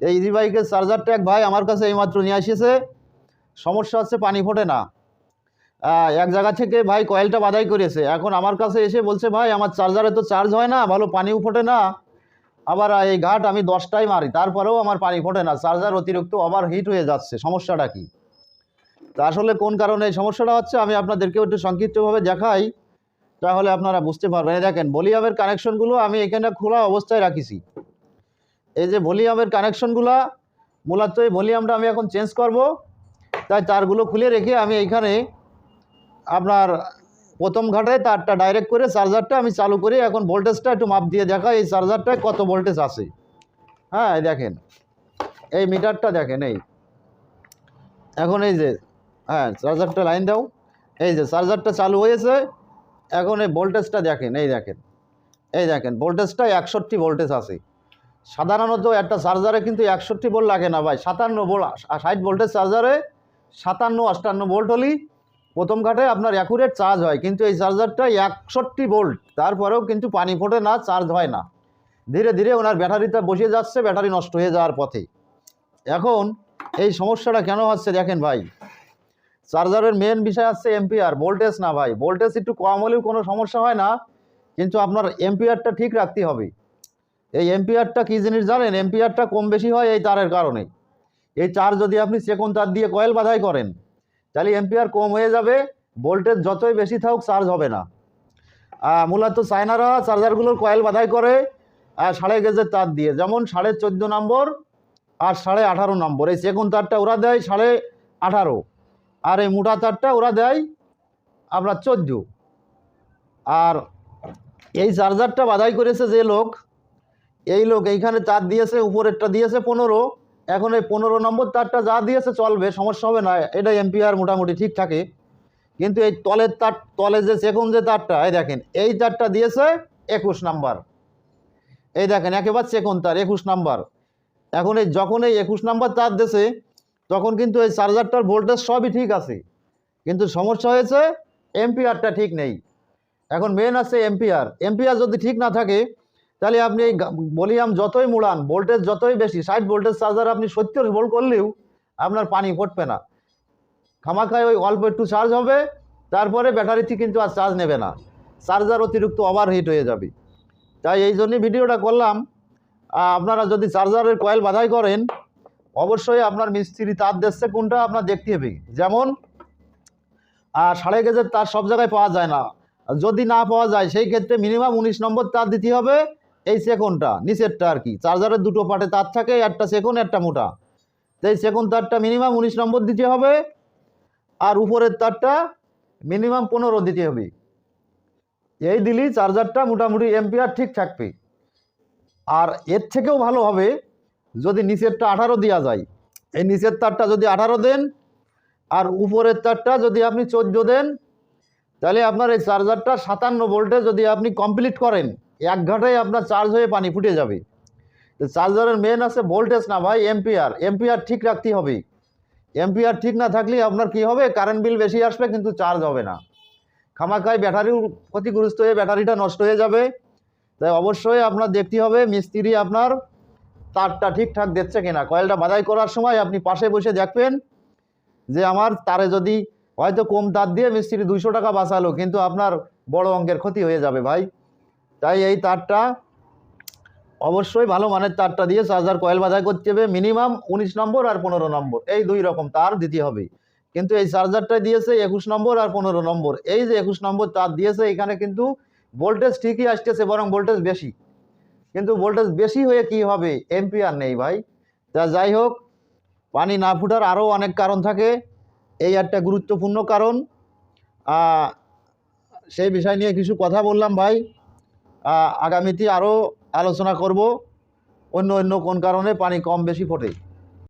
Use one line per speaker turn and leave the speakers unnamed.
এই ইজি বাইকের চার্জারটা এক ভাই আমার কাছে এইমাত্র নিয়ে এসেছে সমস্যা হচ্ছে পানি ফোটে না। এক জায়গা থেকে ভাই কয়েলটা বাধাই করেছে। এখন আমার কাছে এসে বলছে, ভাই, আমার চার্জারে তো চার্জ হয় না, ভালো পানিও ফোটে না। আবার এই ঘাট আমি দশটাই মারি, তারপরেও আমার পানি ফোটে না। চার্জার অতিরিক্ত ওভার হিট হয়ে যাচ্ছে। সমস্যাটা কি? তা আসলে কোন কারণে এই সমস্যাটা হচ্ছে, আমি আপনাদেরকে একটু সংক্ষিপ্তভাবে দেখাই। তাহলে আপনারা বুঝতে পারবেন। দেখেন ভলিউমের কানেকশনগুলো আমি এখানে খোলা অবস্থায় রাখিছি। এই যে ভলিউমের কানেকশনগুলো, মূলত এই ভলিউমটা আমি এখন চেঞ্জ করব। তাই তারগুলো খুলে রেখে আমি এইখানে আপনার প্রথম ঘাটে তারটা ডাইরেক্ট করে চার্জারটা আমি চালু করি এখন ভোল্টেজটা একটু মাপ দিয়ে দেখা এই চার্জারটায় কত ভোল্টেজ আছে হ্যাঁ দেখেন। এই মিটারটা দেখেন, এই। এখন এই যে হ্যাঁ চার্জারটা লাইন দাও। এই যে চার্জারটা চালু হয়েছে, এখন এই ভোল্টেজটা দেখেন, এই দেখেন। এই দেখেন ভোল্টেজটা একষট্টি ভোল্টেজ আছে সাধারণত একটা চার্জারে কিন্তু একষট্টি ভোল্ট লাগে না ভাই। সাতান্ন ভোল্ট, ষাট ভোল্টেজ চার্জারে সাতান্ন, আটান্ন ভোল্ট হলেই প্রথম ঘাটে আপনার অ্যাকুরেট চার্জ হয়। কিন্তু এই চার্জারটা একষট্টি ভোল্ট, তারপরেও কিন্তু পানি ফোটে না চার্জ হয় না। ধীরে ধীরে ওনার ব্যাটারিটা বসে যাচ্ছে, ব্যাটারি নষ্ট হয়ে যাওয়ার পথে। এখন এই সমস্যাটা কেন হচ্ছে দেখেন ভাই। চার্জারের মেন বিষয় হচ্ছে এম্পিয়ার ভোল্টেজ না ভাই। ভোল্টেজ একটু কম হলেও কোনো সমস্যা হয় না, কিন্তু আপনার এম্পিয়ারটা ঠিক রাখতে হবে। এই এম্পিয়ারটা কী জিনিস জানেন? এম্পিয়ারটা কম বেশি হয় এই তারের কারণে। এই চার্জ যদি আপনি সেকন্ড তার দিয়ে কয়েল বাধাই করেন, তাহলে এম্পিয়ার কম হয়ে যাবে, ভোল্টেজ যতই বেশি থাকুক চার্জ হবে না। মূলত চায়নারা চার্জারগুলোর কয়েল বাধাই করে সাড়ে গেজের তার দিয়ে। যেমন সাড়ে চোদ্দ নম্বর আর সাড়ে আঠারো নম্বর। এই সেকন্ড তারটা ওরা দেয় সাড়ে আঠারো, আর এই মোটা তারটা ওরা দেয় আপনার চোদ্দ। আর এই চার্জারটা বাধাই করেছে যে লোক এই লোক এইখানে তার দিয়েছে, উপরেরটা দিয়েছে পনেরো। এখন এই পনেরো নম্বর তারটা যা দিয়েছে চলবে, সমস্যা হবে না এটা এমপিআর মোটামুটি ঠিক থাকে। কিন্তু এই তলের তার তলে যে সেকন্ড যে তারটা এই দেখেন, এই তারটা দিয়েছে একুশ নাম্বার। এই দেখেন, একেবারে সেকন্ড তার একুশ নাম্বার। এখন এই যখন এই একুশ নাম্বার তার দেশে তখন কিন্তু এই চার্জারটার ভোল্টেজ সবই ঠিক আছে। কিন্তু সমস্যা হয়েছে, এমপিআরটা ঠিক নেই। এখন মেন আছে এমপিআর। এমপিআর যদি ঠিক না থাকে তাহলে আপনি এই ভলিউম যতই মুড়ান ভোল্টেজ যতই বেশি, ষাট ভোল্টেজ চার্জার আপনি সত্তর ভোল্ট করলেও আপনার পানি ফুটবে না। খামাখায় ওই অল্প একটু চার্জ হবে, তারপরে ব্যাটারিতে কিন্তু আর চার্জ নেবে না। চার্জার অতিরিক্ত ওভার হিট হয়ে যাবে। তাই এই জন্যই ভিডিওটা করলাম। আপনারা যদি চার্জারের কয়েল বাধাই করেন, অবশ্যই আপনার মিস্ত্রি তার দিচ্ছে কোনটা আপনার দেখতে হবে। যেমন আর সাড়ে গেজের তার সব জায়গায় পাওয়া যায় না। যদি না পাওয়া যায়, সেই ক্ষেত্রে মিনিমাম উনিশ নম্বর তার দিতে হবে। এই সেকন্ডটা নিচেরটা আর কি। চার্জারের দুটো পার্টে তার থাকে, একটা সেকন্ড একটা মোটা। তো এই সেকন্ড তারটা মিনিমাম উনিশ নম্বর দিতে হবে আর উপরের তারটা মিনিমাম পনেরো দিতে হবে। এই দিলেই চার্জারটা মোটামুটি এম্পিয়ার ঠিক থাকবে। আর এর থেকেও ভালো হবে যদি নিচেরটা আঠারো দেওয়া যায়। এই নিচের তারটা যদি আঠারো দেন আর উপরের তারটা যদি আপনি চোদ্দ দেন, তাহলে আপনার এই চার্জারটা সাতান্ন ভোল্টে যদি আপনি কমপ্লিট করেন। এক ঘন্টায় আপনার চার্জ হয়ে পানি ফুটে যাবে। তো চার্জারের মেন আছে ভোল্টেজ না ভাই এম্পিয়ার এম্পিয়ার ঠিক রাখতে হবে। এম্পিয়ার ঠিক না থাকলে আপনার কি হবে? কারেন্ট বিল বেশি আসবে কিন্তু চার্জ হবে না। খামাখায় ব্যাটারিও ক্ষতিগ্রস্ত হয়ে ব্যাটারিটা নষ্ট হয়ে যাবে। তাই অবশ্যই আপনার দেখতে হবে, মিস্ত্রি আপনার তারটা ঠিকঠাক দিচ্ছে কিনা। কয়েলটা বাধাই করার সময় আপনি পাশে বসে দেখবেন যে আমার তারে যদি হয়তো কম তার দিয়ে মিস্ত্রি দুইশো টাকা বাঁচালো, কিন্তু আপনার বড় অঙ্কের ক্ষতি হয়ে যাবে ভাই। তাই এই তারটা অবশ্যই ভালো মানের তারটা দিয়ে চার্জার কয়েল বাধাই করতে হবে মিনিমাম উনিশ নম্বর আর পনেরো নম্বর। এই দুই রকম তার দিতে হবে। কিন্তু এই চার্জারটা দিয়েছে একুশ নম্বর আর পনেরো নম্বর। এই যে একুশ নম্বর তার দিয়েছে, এখানে কিন্তু ভোল্টেজ ঠিকই আসতেছে, বরং ভোল্টেজ বেশি। কিন্তু ভোল্টেজ বেশি হয়ে কি হবে? এম্পিয়ার নেই ভাই। তা যাই হোক, পানি না ফুটার আরও অনেক কারণ থাকে। এই একটা গুরুত্বপূর্ণ কারণ। সেই বিষয় নিয়ে কিছু কথা বললাম ভাই। আগামীতে আরও আলোচনা করব। অন্য অন্য কোন কারণে পানি কম বেশি ফোটে।